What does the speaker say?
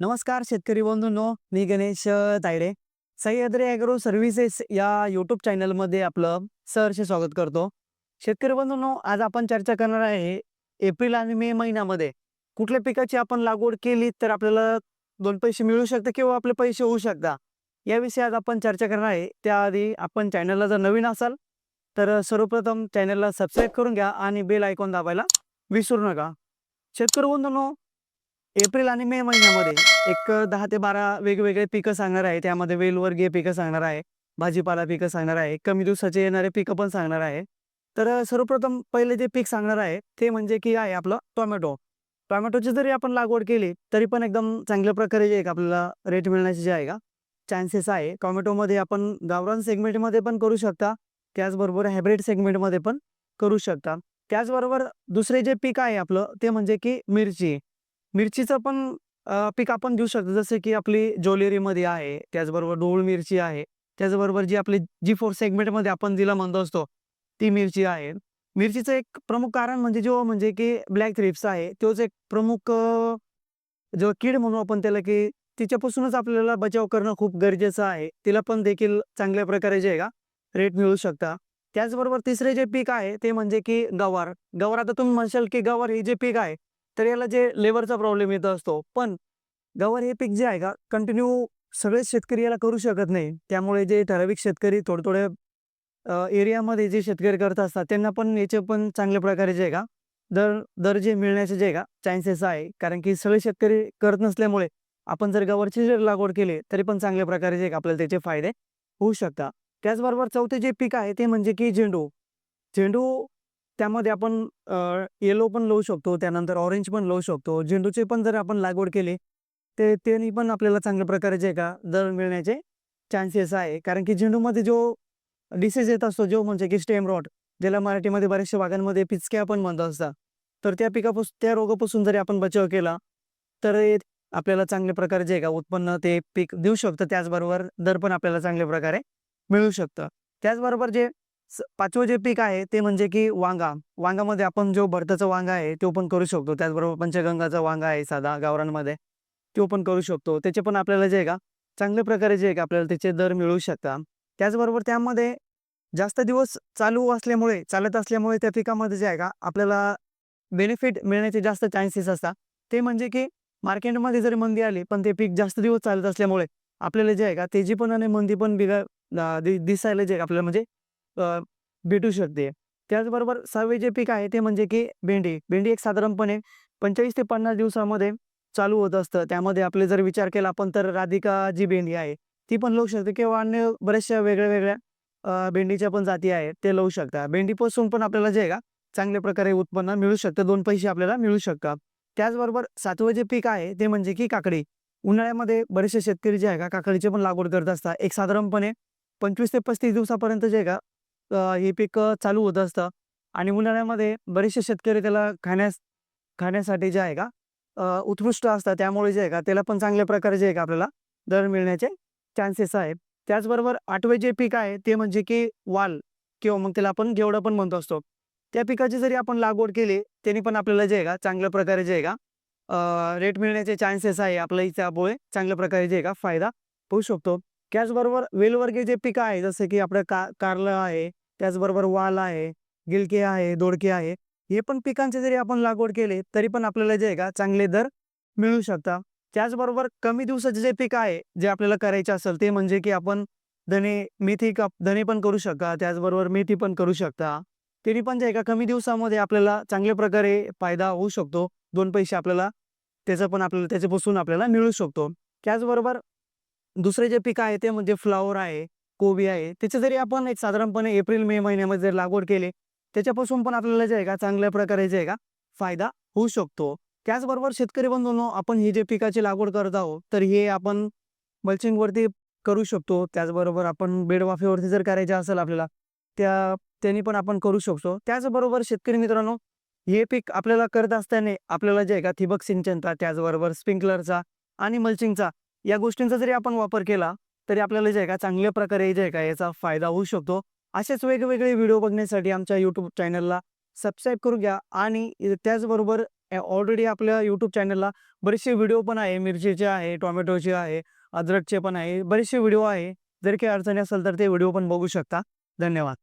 नमस्कार शेतकरी बंधूंनो मी गणेश तायडे. सह्याद्री ॲग्रो सर्व्हिसेस या यूट्यूब चॅनलमध्ये आपलं सहर्ष स्वागत करतो. शेतकरी बंधूंनो आज आपण चर्चा करणार आहे एप्रिल आणि मे महिन्यामध्ये कुठल्या पिकाची आपण लागवड केली तर आपल्याला दोन पैसे मिळू शकतात किंवा आपले पैसे होऊ शकतात? याविषयी आज आपण चर्चा करणार आहे. त्याआधी आपण चॅनलला जर नवीन असाल तर सर्वप्रथम चॅनलला सबस्क्राईब करून घ्या आणि बेल आयकॉन दाबायला विसरू नका. शेतकरी बंधूंनो एप्रिल आणि मे महिन्यामध्ये एक दहा ते बारा वेगवेगळे पिकं सांगणार आहे. त्यामध्ये वेलवर्गीय पिकं सांगणार आहे भाजीपाला पिकं सांगणार आहे कमी दिवसाचे येणारे पिकं पण सांगणार आहे. तर सर्वप्रथम पहिले जे पीक सांगणार आहे ते म्हणजे की आहे आपलं टोमॅटो. टोमॅटोची जरी आपण लागवड केली तरी पण एकदम चांगल्या प्रकारे जे एक आपल्याला रेट मिळण्याचे जे आहे का चान्सेस आहे. टोमॅटोमध्ये आपण गावरान सेगमेंटमध्ये पण करू शकता त्याचबरोबर हायब्रिड सेगमेंटमध्ये पण करू शकता. त्याचबरोबर दुसरे जे पीक आहे आपलं ते म्हणजे की मिरची. मिरचीचं पण पीक आपण देऊ शकतो. जसं की आपली ज्वेलरीमध्ये आहे त्याचबरोबर डोळ मिरची आहे त्याचबरोबर जी आपली जी फोर सेगमेंटमध्ये आपण जिला म्हणतो असतो ती मिरची आहे. मिरचीचं एक प्रमुख कारण म्हणजे जो म्हणजे की ब्लॅक थ्रिप्स आहे तोच एक प्रमुख जो कीड म्हणू आपण त्याला की तिच्यापासूनच आपल्याला बचाव करणं खूप गरजेचं आहे. तिला पण देखील चांगल्या प्रकारे जे आहे का रेट मिळू शकता. त्याचबरोबर तिसरे जे पीक आहे ते म्हणजे की गवार. गवार आता तुम्ही म्हणशाल की गवार हे जे पीक आहे तर याला जे लेबरचा प्रॉब्लेम येत असतो. पण गवार हे पीक जे आहे का कंटिन्यू सगळेच शेतकरी याला करू शकत नाही. त्यामुळे जे ठराविक शेतकरी थोडे थोडे एरियामध्ये जे शेतकरी करत असतात त्यांना पण याचे पण चांगल्या प्रकारे जे आहे का दर दर जे मिळण्याचे जे आहे का चान्सेस आहे. कारण की सगळे शेतकरी करत नसल्यामुळे आपण जर गवारची जर लागवड केली तरी पण चांगल्या प्रकारे जे आहे आपल्याला त्याचे फायदे होऊ शकतात. त्याचबरोबर चौथे जे पीक आहे ते म्हणजे की झेंडू. झेंडू त्यामध्ये आपण येलो पण लावू शकतो त्यानंतर ऑरेंज पण लावू शकतो. झेंडूचे पण जर आपण लागवड केली ते त्यांनी पण आपल्याला चांगल्या प्रकारे जे आहे का दर मिळण्याचे चान्सेस आहे. कारण की झेंडूमध्ये जो डिसीज येत असतो जो म्हणजे की स्टेम रॉट ज्याला मराठीमध्ये बऱ्याचशा भागांमध्ये पिचक्या पण म्हणत असतात. तर त्या पिकापासून त्या रोगापासून जरी आपण बचाव केला तर आपल्याला चांगल्या प्रकारे जे का उत्पन्न ते पीक देऊ शकतं. त्याचबरोबर दर पण आपल्याला चांगल्या प्रकारे मिळू शकतं. त्याचबरोबर जे पाचवं जे पीक आहे ते म्हणजे की वांगा. वांगामध्ये आपण जो भरताचा वांगा आहे तो पण करू शकतो. त्याचबरोबर पंचगंगाचा वांगा आहे साधा गावरांमध्ये तो पण करू शकतो. त्याचे पण आपल्याला जे आहे का चांगल्या प्रकारे जे आहे का आपल्याला त्याचे दर मिळू शकतात. त्याचबरोबर त्यामध्ये जास्त दिवस चालू असल्यामुळे चालत असल्यामुळे त्या पिकामध्ये जे आहे का आपल्याला बेनिफिट मिळण्याचे जास्त चान्सेस असतात. ते म्हणजे की मार्केटमध्ये जरी मंदी आली पण ते पीक जास्त दिवस चालत असल्यामुळे आपल्याला जे आहे का तेजी पण आणि मंदी पण बिघा दिसायला जे आपल्याला म्हणजे भेटू शकते. त्याचबरोबर सहावे जे पीक आहे ते म्हणजे की भेंडी. भेंडी एक साधारणपणे पंचेचाळीस ते पन्नास दिवसामध्ये चालू होत असतं. त्यामध्ये आपले जर विचार केला आपण तर राधिका जी भेंडी आहे ती पण लावू शकते किंवा अन्य बऱ्याचशा वेगळ्या वेगळ्या भेंडीच्या पण जाती आहेत ते लावू शकता. भेंडीपासून पण आपल्याला जे आहे का चांगल्या प्रकारे उत्पन्न मिळू शकतं. दोन पैसे आपल्याला मिळू शकतात त्याचबरोबर सातवं जे पीक आहे ते म्हणजे की काकडी. उन्हाळ्यामध्ये बरेचसे शेतकरी जे आहे का काकडीचे पण लागवड करत असतात. एक साधारणपणे पंचवीस ते पस्तीस दिवसापर्यंत जे आहे का हे पीक चालू होत असतं. आणि उन्हाळ्यामध्ये बरेचसे शेतकरी त्याला खाण्यास खाण्यासाठी जे आहे का उत्कृष्ट असतात. त्यामुळे जे आहे का त्याला पण चांगल्या प्रकारे जे आहे का आपल्याला दर मिळण्याचे चान्सेस आहेत. त्याचबरोबर आठवे जे पीक आहे ते म्हणजे की वाल किंवा मग त्याला आपण घेवडा पण म्हणतो असतो. त्या पिकाची जरी आपण लागवड केली त्यांनी पण आपल्याला जे आहे का चांगल्या प्रकारे जे आहे का रेट मिळण्याचे चान्सेस आहे. आपल्या त्यामुळे चांगल्या प्रकारे जे आहे का फायदा होऊ शकतो. त्याचबरोबर वेलवर्गीय जे पिकं आहे जसं की आपलं का कारलं आहे त्याचबरोबर वाल आहे गिलके आहे दोडके आहे हे पण पिकांचे जरी आपण लागवड केले तरी पण आपल्याला जे आहे का चांगले दर मिळू शकतात. त्याचबरोबर कमी दिवसाचे जे पीक आहे जे आपल्याला करायचे असेल ते म्हणजे की आपण धने मेथी काप धने पण करू शकता त्याचबरोबर मेथी पण करू शकता. तरी पण जे आहे का कमी दिवसामध्ये आपल्याला चांगल्या प्रकारे फायदा होऊ शकतो. दोन पैसे आपल्याला त्याचं पण आपल्याला त्याच्यापासून आपल्याला मिळू शकतो. त्याचबरोबर दुसरे जे पिकं आहे ते म्हणजे फ्लावर आहे कोबी आहे त्याचे जरी आपण एक साधारणपणे एप्रिल मे महिन्यामध्ये जर लागवड केली त्याच्यापासून पण आपल्याला जे आहे का चांगल्या प्रकारे जे आहे का फायदा होऊ शकतो. त्याचबरोबर शेतकरी बंधूंनो आपण ही जे पिकाची लागवड करत आहोत तर हे आपण मल्चिंगवरती करू शकतो. त्याचबरोबर आपण बेडवाफेवरती जर करायचे असेल आपल्याला त्या त्यांनी पण आपण करू शकतो. त्याचबरोबर शेतकरी मित्रांनो हे पीक आपल्याला करत असताना आपल्याला जे आहे का ठिबक सिंचनचा त्याचबरोबर स्प्रिंकलरचा आणि मल्चिंगचा या गोष्टींचा जरी आपण वापर केला तरी आपल्याला जे आहे का चांगल्या प्रकारे जे आहे का याचा फायदा होऊ शकतो. असेच वेगवेगळे व्हिडिओ बघण्यासाठी आमच्या यूट्यूब चॅनलला सबस्क्राईब करून घ्या. आणि त्याचबरोबर ऑलरेडी आपल्या यूट्यूब चॅनलला बरेचसे व्हिडिओ पण आहे. मिरचीचे आहे टोमॅटोचे आहे अद्रकचे पण आहे. बरेचसे व्हिडिओ आहे. जर काही अडचणी असेल तर ते व्हिडिओ पण बघू शकता. धन्यवाद.